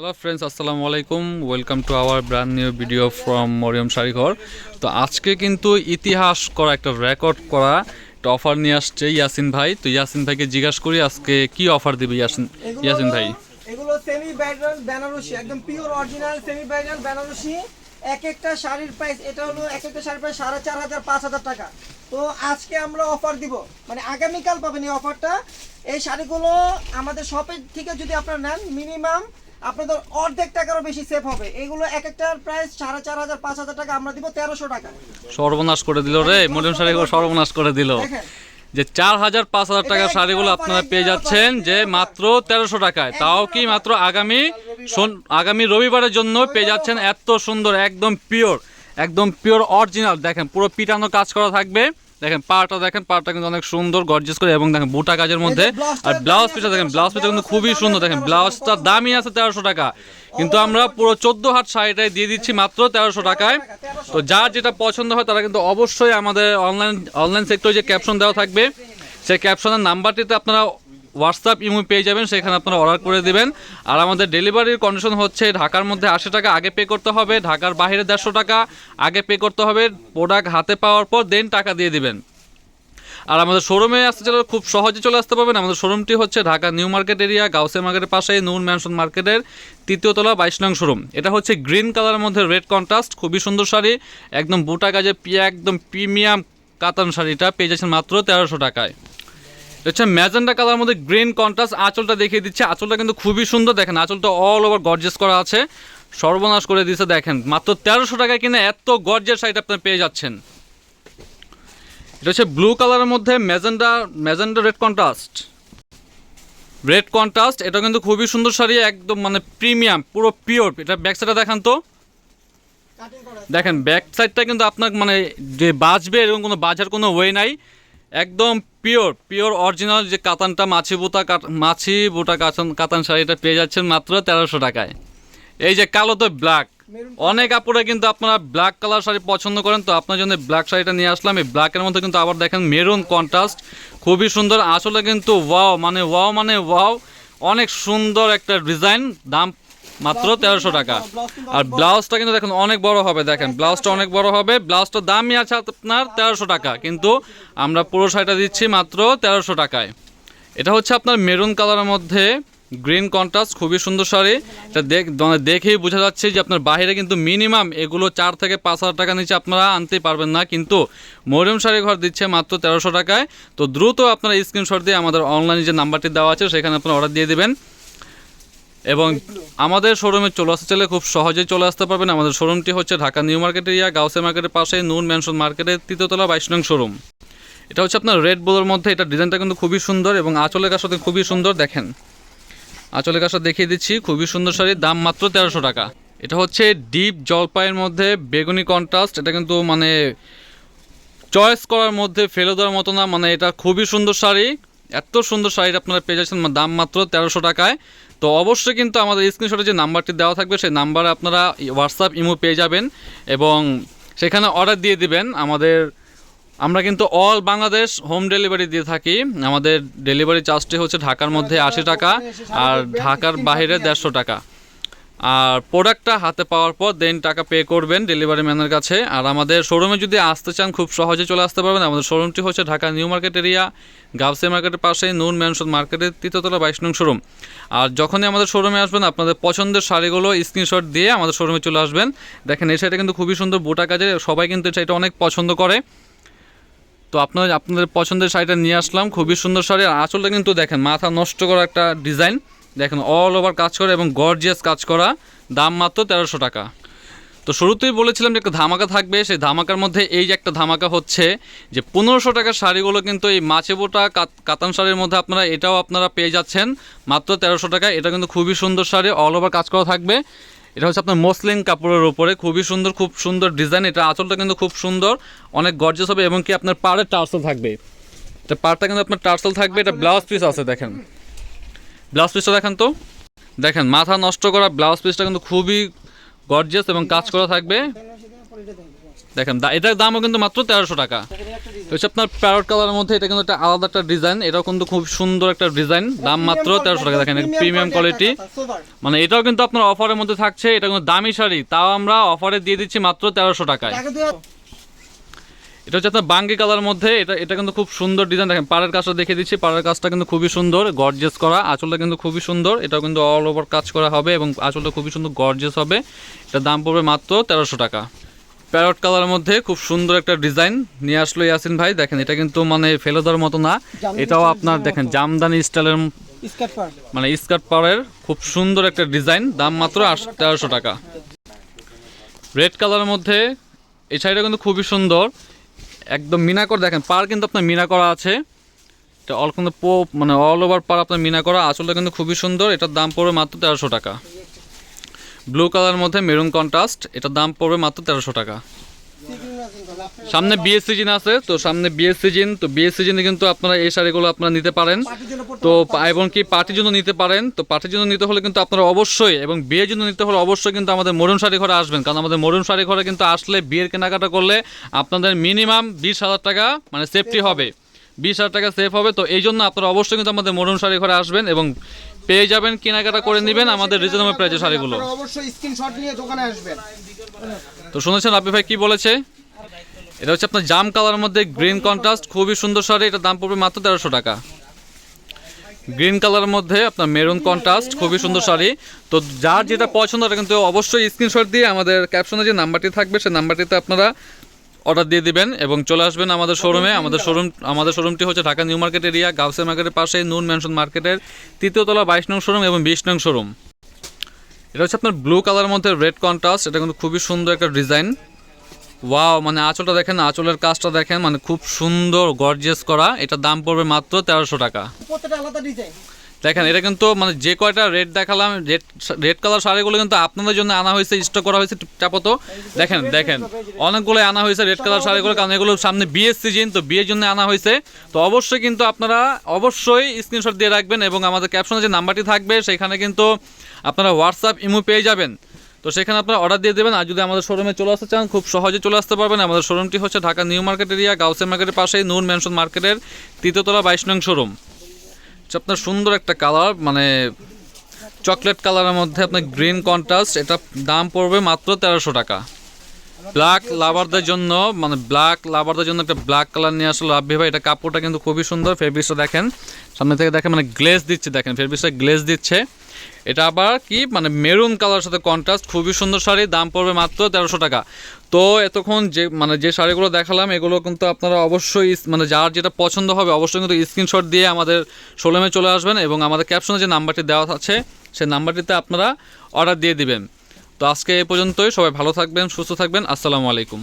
Hello friends আসসালামু আলাইকুম। Welcome to our brand new video from Mariyam Sharighar তো আজকে কিন্তু ইতিহাস করা একটা রেকর্ড করা একটা অফার নিয়ে আসছে ইয়াসিন ভাই। তো ইয়াসিন ভাইকে জিজ্ঞাসা করি আজকে কি অফার দিবে ইয়াসিন ইয়াসিন ভাই? এগুলো সেমি ব্রাইডাল বেনারসি একদম pure original semi bridal Banarasi এক একটা শাড়ির প্রাইস এটা হলো এক একটা শাড়ির প্রাইস সাড়ে চার হাজার পাঁচ হাজার টাকা। তো আজকে আমরা অফার দিব। মানে আগামীকাল পাবেন এই অফারটা এই শাড়িগুলো আমাদের শপের থেকে যদি আপনারা নেন মিনিমাম আপনাদের অর্ধেক টাকারও বেশি সেভ হবে। এগুলো এক একটার প্রাইস সাড়ে চার হাজার পাঁচ হাজার টাকা আমরা দিব তেরোশো টাকা। সর্বনাশ করে দিল রে মরিয়ম শাড়িঘর সর্বনাশ। করে দিল। যে চার হাজার পাঁচ হাজার টাকার শাড়িগুলো আপনারা পেয়ে যাচ্ছেন যে মাত্র তেরোশো টাকায়। তাও কি মাত্র আগামী আগামী রবিবারের জন্য পেয়ে যাচ্ছেন এত সুন্দর একদম পিওর একদম পিওর অরিজিনাল দেখেন পুরো পিটানো কাজ করা থাকবে। দেখেন পাটা দেখেন পাটা কিন্তু অনেক সুন্দর গর্জেস করে এবং দেখেন বুটা কাজের মধ্যে আর ব্লাউজ পিসটা দেখেন ব্লাউজ পিসটা কিন্তু খুবই সুন্দর দেখেন ব্লাউজটা দামই আছে তেরোশো টাকা। কিন্তু আমরা পুরো চোদ্দ হাত শাড়িটাই দিয়ে দিচ্ছি মাত্র তেরোশো টাকায়। তো যার যেটা পছন্দ হয় তারা কিন্তু অবশ্যই আমাদের অনলাইন অনলাইন সেক্টরে যে ক্যাপশন দেওয়া থাকবে সেই ক্যাপশনের নাম্বারটিতে আপনারা হোয়াটসঅ্যাপ ইমো পেয়ে যাবেন, সেখানে আপনারা অর্ডার করে দিবেন। আর আমাদের ডেলিভারির কন্ডিশন হচ্ছে, ঢাকার মধ্যে আশি টাকা আগে পে করতে হবে, ঢাকার বাইরে দেড়শো টাকা আগে পে করতে হবে প্রোডাক্ট হাতে পাওয়ার পর দেন টাকা দিয়ে দিবেন। আর আমাদের শোরুমে আসতে চলে খুব সহজে চলে আসতে পারবেন। আমাদের শোরুমটি হচ্ছে ঢাকা নিউ মার্কেট এরিয়া গাউসে মার্কেটের পাশে নূর ম্যানশন মার্কেটের তৃতীয় তলা বাইশ নং শোরুম এটা হচ্ছে গ্রিন কালারের মধ্যে রেড কন্ট্রাস্ট খুবই সুন্দর শাড়ি, একদম বুটা পিয়া একদম প্রিমিয়াম কাতান শাড়িটা পেয়ে যাচ্ছেন মাত্র তেরোশো টাকায়। হচ্ছে ম্যাজেন্ডা কালার মধ্যে গ্রিন কন্ট্রাস্ট আঁচলটা দেখিয়ে দিচ্ছে। আঁচলটা কিন্তু খুবই সুন্দর দেখেন আঁচলটা অল ওভার গর্জেস করা আছে। সর্বনাশ করে দিয়েছে দেখেন মাত্র তেরোশো টাকায় কিনে এত গর্জের শাড়িটা আপনি পেয়ে যাচ্ছেন। এটা হচ্ছে ব্লু কালারের মধ্যে magenta magenta red contrast red contrast এটা কিন্তু খুবই সুন্দর শাড়ি একদম মানে প্রিমিয়াম পুরো পিওর এটা ব্যাক সাইডটা দেখান তো। দেখেন ব্যাক সাইডটা কিন্তু আপনার মানে যে বাজবে এরকম কোনো বাজার কোনো ওয়ে নাই। একদম পিওর পিওর অরিজিনাল যে কাতানটা মাছি বুতা কাট- মাছি বোটা কাতান কাতান শাড়িটা পেয়ে যাচ্ছেন মাত্র তেরোশো টাকায়। এই যে কালো তো ব্ল্যাক অনেক আপুরা কিন্তু আপনারা ব্ল্যাক কালার শাড়ি পছন্দ করেন তো আপনার জন্য ব্ল্যাক শাড়িটা নিয়ে আসলাম। এই ব্ল্যাকের মধ্যে কিন্তু আবার দেখেন মেরুন কন্ট্রাস্ট খুবই সুন্দর আসলে কিন্তু ওয়াও মানে ওয়াও মানে ওয়াও অনেক সুন্দর একটা ডিজাইন দাম মাত্র তেরোশো টাকা। আর ব্লাউজটা কিন্তু দেখেন অনেক বড় হবে, দেখেন, ব্লাউজটা অনেক বড় হবে ব্লাউজটার দামই আছে আপনার তেরোশো টাকা, কিন্তু আমরা পুরো শাড়িটা দিচ্ছি মাত্র তেরোশো টাকায়। এটা হচ্ছে আপনার মেরুন কালারের মধ্যে গ্রিন কন্ট্রাস্ট, খুবই সুন্দর শাড়ি। এটা দেখ মানে দেখেই বোঝা যাচ্ছে যে আপনার বাইরে কিন্তু মিনিমাম এগুলো চার থেকে পাঁচ হাজার টাকা নিচে আপনারা আনতে পারবেন না, কিন্তু মরিয়ম শাড়ি ঘর দিচ্ছে মাত্র তেরোশো টাকায়। তো দ্রুত আপনারা স্ক্রিনশট দিয়ে আমাদের অনলাইনে যে নাম্বারটি দেওয়া আছে, সেখানে আপনারা অর্ডার দিয়ে দেবেন। এবং আমাদের শোরুমে চলে আসতে চাইলে খুব সহজেই চলে আসতে পারবেন। আমাদের শোরুমটি হচ্ছে ঢাকা নিউ মার্কেট এরিয়া গাউসে মার্কেটের পাশে নুন ম্যানশন মার্কেটের তৃতীয়তলা বাইশ নং শোরুম। এটা হচ্ছে আপনার রেড বোলোর মধ্যে। এটা ডিজাইনটা কিন্তু খুবই সুন্দর এবং আঁচলের কাছে খুবই সুন্দর। দেখেন, আঁচলের কাছে দেখিয়ে দিচ্ছি। খুবই সুন্দর শাড়ির দাম মাত্র তেরোশো টাকা। এটা হচ্ছে ডিপ জলপাইয়ের মধ্যে বেগুনি কন্ট্রাস্ট। এটা কিন্তু মানে চয়েস করার মধ্যে ফেলে দেওয়ার মতো না। মানে এটা খুবই সুন্দর শাড়ি। এত সুন্দর শাড়ি আপনারা পেয়ে যাচ্ছেন। দাম মাত্র তেরোশো টাকায়। তো অবশ্যই কিন্তু আমাদের স্ক্রিনশটে যে নাম্বারটি দেওয়া থাকবে সেই নাম্বারে আপনারা হোয়াটসঅ্যাপ ইমো পেয়ে যাবেন এবং সেখানে অর্ডার দিয়ে দিবেন। আমাদের আমরা কিন্তু অল বাংলাদেশ হোম ডেলিভারি দিয়ে থাকি। আমাদের ডেলিভারি চার্জটি হচ্ছে ঢাকার মধ্যে আশি টাকা আর ঢাকার বাইরে দেড়শো টাকা। আর প্রোডাক্টটা হাতে পাওয়ার পর দেন টাকা পে করবেন ডেলিভারি ম্যানের কাছে। আর আমাদের শোরুমে যদি আসতে চান, খুব সহজে চলে আসতে পারবেন। আমাদের শোরুমটি হচ্ছে ঢাকা নিউ মার্কেট এরিয়া, গাবসে মার্কেটের পাশে নুন ম্যানশন মার্কেটের তৃতীয়তলা বাইশ নং শোরুম আর যখনই আমাদের শোরুমে আসবেন, আপনাদের পছন্দের শাড়িগুলো স্ক্রিনশট দিয়ে আমাদের শোরুমে চলে আসবেন। দেখেন, এই শাড়িটা কিন্তু খুবই সুন্দর বোটা কাজের, সবাই কিন্তু এই অনেক পছন্দ করে। তো আপনার, আপনাদের পছন্দের শাড়িটা নিয়ে আসলাম, খুবই সুন্দর শাড়ি। আর আঁচলটা কিন্তু দেখেন, মাথা নষ্ট করা একটা ডিজাইন দেখেন অল ওভার কাজ করা এবং গর্জিয়াস কাজ করা, দাম মাত্র তেরোশো টাকা। তো শুরুতেই বলেছিলাম যে একটা ধামাকা থাকবে, সেই ধামাকার মধ্যে এই যে একটা ধামাকা হচ্ছে যে পনেরোশো টাকার শাড়িগুলো কিন্তু এই মাছে বোটা কাত- কাতান শাড়ির মধ্যে আপনারা, এটাও আপনারা পেয়ে যাচ্ছেন। মাত্র তেরোশো টাকা, এটা কিন্তু খুবই সুন্দর শাড়ি অল ওভার কাজ করা থাকবে। এটা হচ্ছে আপনার মসলিন কাপড়ের উপরে, খুবই সুন্দর, খুব সুন্দর ডিজাইন এটা আঁচলটা কিন্তু খুব সুন্দর, অনেক গর্জিয়াস হবে এবং কি আপনার পাড়ে টার্সেল থাকবে। এটা পাড়টা কিন্তু আপনার টার্সেল থাকবে, এটা ব্লাউজ পিস আছে, দেখেন। ব্লাউজ পিসটা দেখেন তো। দেখেন, মাথা নষ্ট করা ব্লাউজ পিসটা কিন্তু খুবই গর্জিয়াস এবং কাজ করা থাকবে। দেখেন এটার দামও কিন্তু মাত্র তেরোশো টাকা। হচ্ছে আপনার প্যারট কালারের মধ্যে এটা কিন্তু একটা আলাদা একটা ডিজাইন এটাও কিন্তু খুব সুন্দর একটা ডিজাইন দাম মাত্র তেরোশো টাকা। দেখেন প্রিমিয়াম কোয়ালিটি মানে এটাও কিন্তু আপনার অফারের মধ্যে থাকছে, এটা কিন্তু দামি শাড়ি, তাও আমরা অফারে দিয়ে দিচ্ছি মাত্র তেরোশো টাকায়। এটা হচ্ছে আপনার বাঙ্গি কালার মধ্যে। এটা এটা কিন্তু খুব সুন্দর ডিজাইন দেখেন পাড়ের কাজটা দেখে দিচ্ছি। পাড়ের কাজটা কিন্তু খুবই সুন্দর গর্জেস করা। আঁচলটা কিন্তু খুবই সুন্দর। এটাও কিন্তু অল ওভার কাজ করা হবে এবং আঁচলটা খুবই সুন্দর গর্জেস হবে। এটা দাম পড়বে মাত্র তেরোশো টাকা। প্যারট কালারের মধ্যে খুব সুন্দর একটা ডিজাইন নিয়ে আসলো ইয়াসিন ভাই। দেখেন এটা কিন্তু মানে ফেলে দেওয়ার মতো না। এটাও আপনার দেখেন জামদানি স্টাইলের মানে স্কার্ট পাড়ের খুব সুন্দর একটা ডিজাইন দাম মাত্র তেরোশো টাকা। রেড কালারের মধ্যে এই শাড়িটা কিন্তু খুবই সুন্দর। একদম মিনাকর, দেখেন পার কিন্তু আপনার মিনা করা আছে। এটা অল কিন্তু পো মানে অল ওভার পার আপনার মিনা করা আসলটা কিন্তু খুবই সুন্দর, এটার দাম পড়বে মাত্র তেরোশো টাকা। ব্লু কালার মধ্যে মেরুন কন্ট্রাস্ট এটার দাম পড়বে মাত্র তেরোশো টাকা। সামনে বিএস সিজন আছে তো সামনে বিএস সিজন তো বিএস সিজনে কিন্তু আপনারা এই শাড়িগুলো আপনারা নিতে পারেন। তো এবং কি পার্টির জন্য নিতে পারেন তো পার্টির জন্য নিতে হলে কিন্তু আপনারা অবশ্যই এবং বিয়ের জন্য নিতে হলে অবশ্যই কিন্তু আমাদের মরুন শাড়ি ঘরে আসবেন কারণ আমাদের মরুন শাড়ি ঘরে কিন্তু আসলে বিয়ের কেনাকাটা করলে আপনাদের মিনিমাম বিশ হাজার টাকা মানে সেফটি হবে। বিশ হাজার টাকা সেফ হবে তো এই জন্য আপনারা অবশ্যই কিন্তু আমাদের মরুন শাড়ি ঘরে আসবেন এবং পেয়ে যাবেন কেনাকাটা করে নেবেন আমাদের রিজনেবল প্রাইজের শাড়িগুলো। অবশ্যই স্ক্রিনশট নিয়ে দোকানে আসবেন। তো শুনেছেন আপনি ভাই কি বলেছে? এটা হচ্ছে আপনার জাম কালারের মধ্যে গ্রিন কন্ট্রাস্ট খুবই সুন্দর শাড়ি। এটার দাম পড়বে মাত্র তেরোশো টাকা। গ্রিন কালারের মধ্যে আপনার মেরুন কন্ট্রাস্ট খুবই সুন্দর শাড়ি। তো যার যেটা পছন্দ এটা কিন্তু অবশ্যই স্ক্রিনশট দিয়ে আমাদের ক্যাপশনে যে নাম্বারটি থাকবে সেই নাম্বারটিতে আপনারা অর্ডার দিয়ে দিবেন এবং চলে আসবেন আমাদের শোরুমে আমাদের শোরুম আমাদের শোরুমটি হচ্ছে ঢাকা নিউ মার্কেট এরিয়া গাউসের মার্কেটের পাশে নুন ম্যানশন মার্কেটের তৃতীয় তলা বাইশ নং শোরুম এবং বিশ নং শোরুম এটা হচ্ছে আপনার ব্লু কালারের মধ্যে রেড কন্ট্রাস্ট এটা কিন্তু খুবই সুন্দর একটা ডিজাইন ওয়াও মানে আঁচলটা দেখেন আঁচলের কাজটা দেখেন মানে খুব সুন্দর গর্জিয়াস করা। এটার দাম পড়বে মাত্র তেরোশো টাকা। দেখেন এটা কিন্তু মানে যে কয়টা রেড দেখালাম রেড রেড কালার শাড়িগুলো কিন্তু আপনাদের জন্য আনা হয়েছে স্টক করা হয়েছে চাপত দেখেন দেখেন অনেকগুলো আনা হয়েছে রেড কালার শাড়িগুলো কারণ এগুলো সামনে বিয়ের সিজন তো বিয়ের জন্য আনা হয়েছে। তো অবশ্যই কিন্তু আপনারা অবশ্যই স্ক্রিনশট দিয়ে রাখবেন এবং আমাদের ক্যাপশনে যে নাম্বারটি থাকবে সেখানে কিন্তু আপনারা হোয়াটসঅ্যাপ ইমো পেয়ে যাবেন। তো সেখানে আপনারা অর্ডার দিয়ে দেবেন। আর যদি আমাদের শোরুমে চলে আসতে চান, খুব সহজে চলে আসতে পারবেন। আমাদের শোরুমটি হচ্ছে ঢাকা নিউ মার্কেট এরিয়া গাউসে মার্কেটের পাশেই নূর ম্যানশন মার্কেটের তৃতীয়তলা বাইশ নং শোরুম আপনার সুন্দর একটা কালার মানে চকলেট কালারের মধ্যে আপনার গ্রিন কন্ট্রাস্ট এটা দাম পড়বে মাত্র তেরোশো টাকা। ব্ল্যাক লাভারদের জন্য মানে ব্ল্যাক লাভারদের জন্য একটা ব্ল্যাক কালার নিয়ে আসলে রাব্বি ভাই। এটা কাপড়টা কিন্তু খুবই সুন্দর ফেব্রিক্সটা দেখেন। সামনে থেকে দেখেন মানে গ্লেজ দিচ্ছে, দেখেন ফেব্রিক্সটা গ্লেজ দিচ্ছে। এটা আবার কি? মানে মেরুন কালার সাথে কন্ট্রাস্ট খুবই সুন্দর শাড়ি, দাম পড়বে মাত্র তেরোশো টাকা। তো এতক্ষণ যে মানে যে শাড়িগুলো দেখালাম, এগুলো কিন্তু আপনারা অবশ্যই মানে যার যেটা পছন্দ হবে, অবশ্যই কিন্তু স্ক্রিনশট দিয়ে আমাদের শোরুমে চলে আসবেন এবং আমাদের ক্যাপশনে যে নাম্বারটি দেওয়া আছে সেই নাম্বারটিতে আপনারা অর্ডার দিয়ে দিবেন। তো আজকে এ পর্যন্তই, সবাই ভালো থাকবেন, সুস্থ থাকবেন, আসসালামু আলাইকুম।